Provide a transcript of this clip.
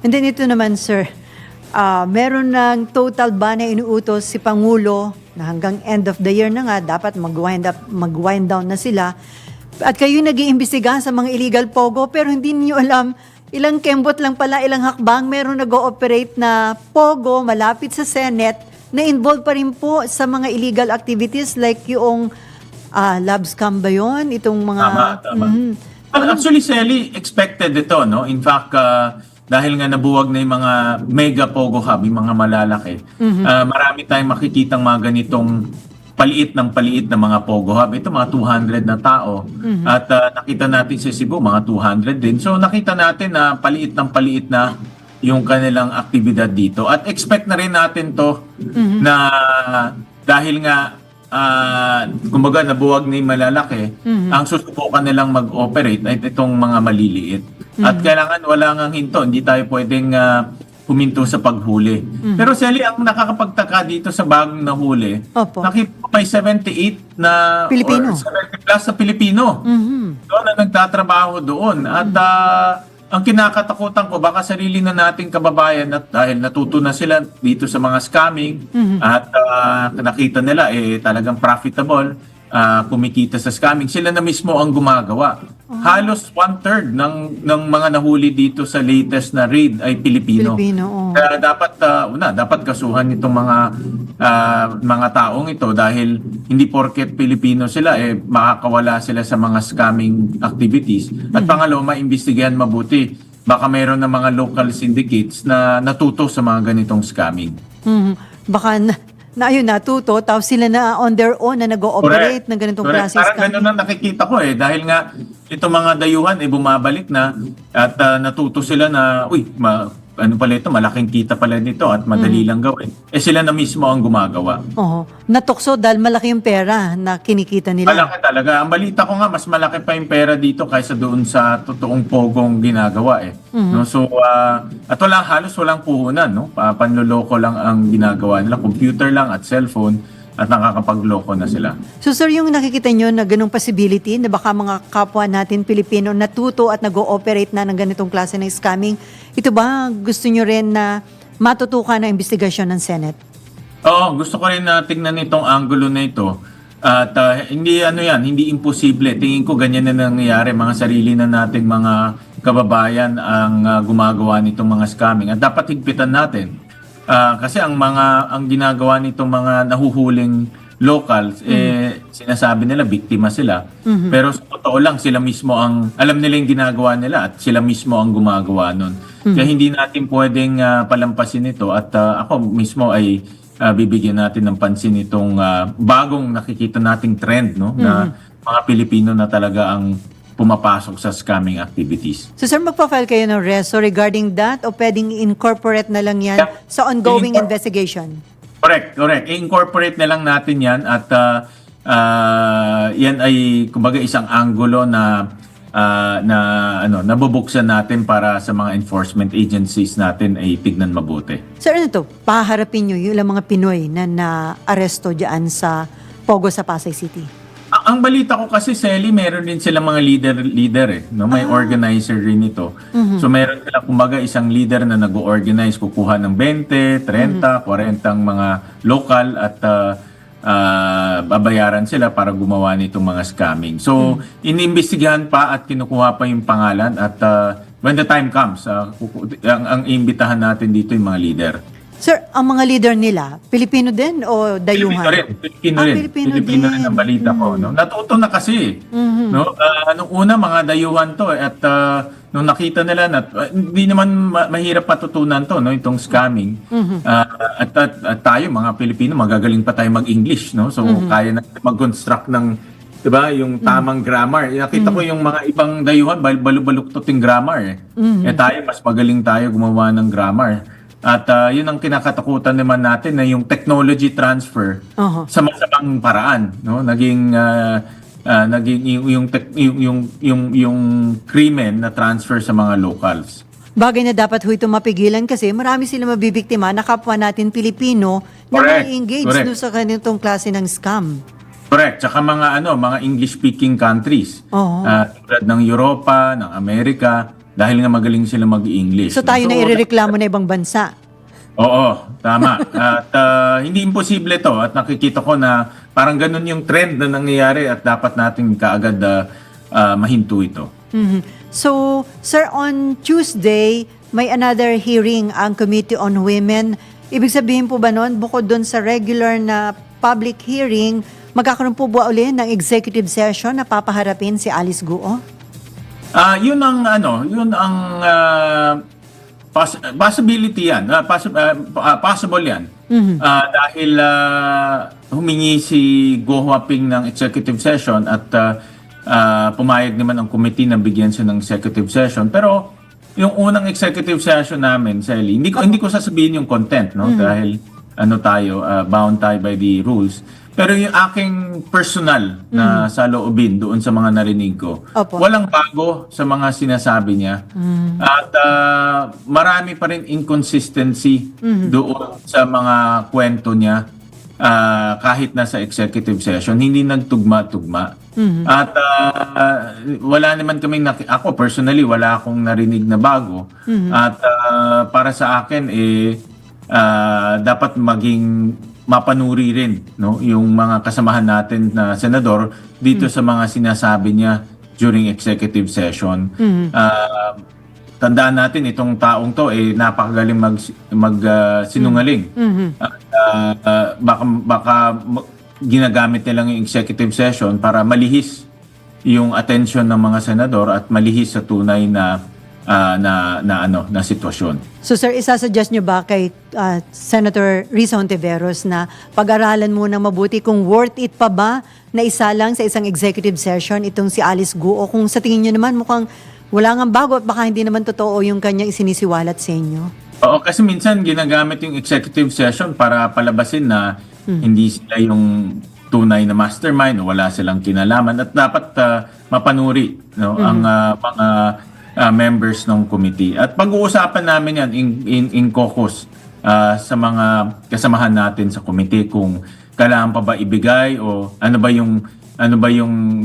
And then ito naman, sir, ah, meron ng total ban na inuutos si Pangulo na hanggang end of the year na nga, dapat mag-wind, up, mag-wind down na sila. At kayo nag-iimbestigahan sa mga illegal pogo, pero hindi niyo alam ilang kembot lang pala, ilang hakbang, meron nag-ooperate na pogo malapit sa Senate na involved pa rin po sa mga illegal activities like yung ah, lab scam ba yun? Itong mga... Tama, tama. Mhm. Well, actually, Selly, expected ito, no? In fact, ah, dahil nga nabuwag na yung mga mega pogo hub, yung mga malalaki, ah, marami tayong makikitang mga ganitong paliit ng paliit na mga pogo hub. Ito mga 200 na tao. At ah, nakita natin sa Cebu, mga 200 din. So nakita natin na paliit ng paliit na yung kanilang aktibidad dito. At expect na rin natin to na dahil nga ah kumbaga nabuwag na yung malalaki, ang susubukan nilang mag-operate ay itong mga maliliit. At kailangan wala ngang hinto, hindi tayo pwedeng ah, huminto sa paghuli. Pero Sally, ang nakakapagtaka dito sa bagong nahuli, Opo. nakita may 78 na Pilipino. or 70 plus na Pilipino Mhm. doon na nagtatrabaho doon. At ah, ang kinakatakutan ko, baka sarili na nating kababayan at dahil natuto na sila dito sa mga scamming at ah, nakita nila eh talagang profitable, ah, kumikita sa scamming, sila na mismo ang gumagawa. Halos one-third ng, ng mga nahuli dito sa latest na raid ay Pilipino. Pilipino, oo. Kaya dapat uh, una, dapat kasuhan itong mga ah, mga taong ito dahil hindi porket Pilipino sila eh makakawala sila sa mga scamming activities. At pangalawa, maimbestigahan mabuti. Baka mayroon ng mga local syndicates na natuto sa mga ganitong scamming. Mhm. Baka na, ayun, natuto, tapos sila na on their own na nag-ooperate ng ganitong Correct. klase Parang ganun ang nakikita ko eh. Dahil nga, itong mga dayuhan eh bumabalik na at ah, natuto sila na, uy, ma, ano pala ito, malaking kita pala nito at madali lang gawin. Eh sila na mismo ang gumagawa. Oo. Natukso dahil malaki yung pera na kinikita nila. Malaki talaga. Ang balita ko nga, mas malaki pa yung pera dito kaysa doon sa totoong pogong ginagawa eh. No? So, ah, at wala, halos walang puhunan. No? Pa- Panloloko lang ang ginagawa nila. Computer lang at cellphone at nakakapagloko na sila. So sir, yung nakikita nyo na ganong possibility na baka mga kapwa natin Pilipino natuto at nag-ooperate na ng ganitong klase ng scamming, ito ba gusto nyo rin na matutukan ng investigasyon ng Senate? Oo, gusto ko rin na tingnan itong angulo na ito. At ah, hindi ano yan, hindi imposible. Tingin ko ganyan na nangyayari. Mga sarili na nating mga kababayan ang ah, gumagawa nitong mga scamming. At dapat higpitan natin. Ah, kasi ang mga ang ginagawa nitong mga nahuhuling locals eh sinasabi nila biktima sila. Pero sa totoo lang sila mismo ang alam nila yung ginagawa nila at sila mismo ang gumagawa nun. Kaya hindi natin pwedeng ah, palampasin ito at ah, ako mismo ay ah, bibigyan natin ng pansin itong ah, bagong nakikita nating trend no na mga Pilipino na talaga ang pumapasok sa scamming activities. So sir, magpa-file kayo ng reso regarding that o pwedeng incorporate na lang yan Yeah. sa ongoing Incor- investigation? Correct, correct. I-incorporate na lang natin 'yan at ah, ah, 'yan ay kumbaga isang anggulo na ah, na ano, nabubuksan natin para sa mga enforcement agencies natin ay tignan mabuti. Sir, ano to? Paharapin nyo yung mga Pinoy na na-aresto dyan sa Pogo sa Pasay City. Ang, balita ko kasi Selly, meron din sila mga leader leader eh, no? May organizer rin ito. So meron sila kumbaga isang leader na nag-organize kukuha ng 20, 30, 40 ang mga local at ah, ah, babayaran sila para gumawa nitong mga scamming. So iniimbestigahan pa at kinukuha pa yung pangalan at ah, when the time comes, ah, kuku- ang, ang imbitahan natin dito yung mga leader. Sir, ang mga leader nila, Pilipino din o dayuhan? Pilipino rin. Pilipino Ah, rin. Pilipino Pilipino, rin din. ang balita ko. No? Natuto na kasi. No? Ah, nung una, mga dayuhan to. eh, At ah, nung nakita nila na ah, hindi naman ma- mahirap patutunan to, no? itong scamming. Ah, at, at, at tayo, mga Pilipino, magagaling pa tayo mag-English. No? So, kaya na mag-construct ng 'di ba yung tamang grammar. Nakita ko yung mga ibang dayuhan bal balubaluktot yung grammar eh. Eh tayo mas magaling tayo gumawa ng grammar. At ah, yun ang kinakatakutan naman natin na yung technology transfer Oho. sa masamang paraan, no? Naging ah, ah, naging yung yung, yung yung yung yung krimen na transfer sa mga locals. Bagay na dapat ho ito mapigilan kasi marami sila mabibiktima na kapwa natin Pilipino na Correct. may-engage Correct. sa ganitong klase ng scam. Correct. Tsaka mga ano, mga English speaking countries. Oo. Tulad ng Europa, ng Amerika. Dahil nga magaling sila mag-English. So tayo na irereklamo na ibang bansa. Oo, tama. at ah, hindi imposible to at nakikita ko na parang ganun yung trend na nangyayari at dapat natin kaagad ah, ah, mahinto ito. Mhm. So, sir, on Tuesday, may another hearing ang Committee on Women. Ibig sabihin po ba noon, bukod doon sa regular na public hearing, magkakaroon po ba uli ng executive session na papaharapin si Alice Guo? Ah, yun ang ano, yun ang ah, poss- possibility yan. Possi- ah, ah, possible yan. Ah, dahil ah, humingi si Go Huaping ng executive session at ah, ah, pumayag naman ang committee na bigyan siya ng executive session. Pero yung unang executive session namin, Sally, hindi ko hindi ko sasabihin yung content, no? Dahil ano tayo, ah, bound tayo by the rules. Pero yung aking personal na saloobin doon sa mga narinig ko, Opo. walang bago sa mga sinasabi niya. At ah, marami pa rin inconsistency doon sa mga kwento niya ah, kahit nasa executive session. Hindi nagtugma-tugma. At ah, wala naman kaming, naki- ako personally, wala akong narinig na bago. At ah, para sa akin, eh, ah, dapat maging mapanuri rin no yung mga kasamahan natin na senador dito sa mga sinasabi niya during executive session. Ah, tandaan natin itong taong to eh napakagaling mag mag ah, sinungaling. At, ah, ah, baka baka ginagamit nilang yung executive session para malihis yung attention ng mga senador at malihis sa tunay na ah, na na ano na sitwasyon. So sir, isasuggest nyo ba kay uh, Senator Risa Hontiveros na pag-aralan muna mabuti kung worth it pa ba na isa lang sa isang executive session itong si Alice Gu o kung sa tingin nyo naman mukhang wala nga bago at baka hindi naman totoo yung kanyang isinisiwalat sa inyo? Oo, kasi minsan ginagamit yung executive session para palabasin na hindi sila yung tunay na mastermind o wala silang kinalaman at dapat ah, mapanuri no, ang ah, mga ah, members ng committee. At pag-uusapan namin yan in, in, in caucus ah, sa mga kasamahan natin sa committee kung kailangan pa ba ibigay o ano ba yung ano ba yung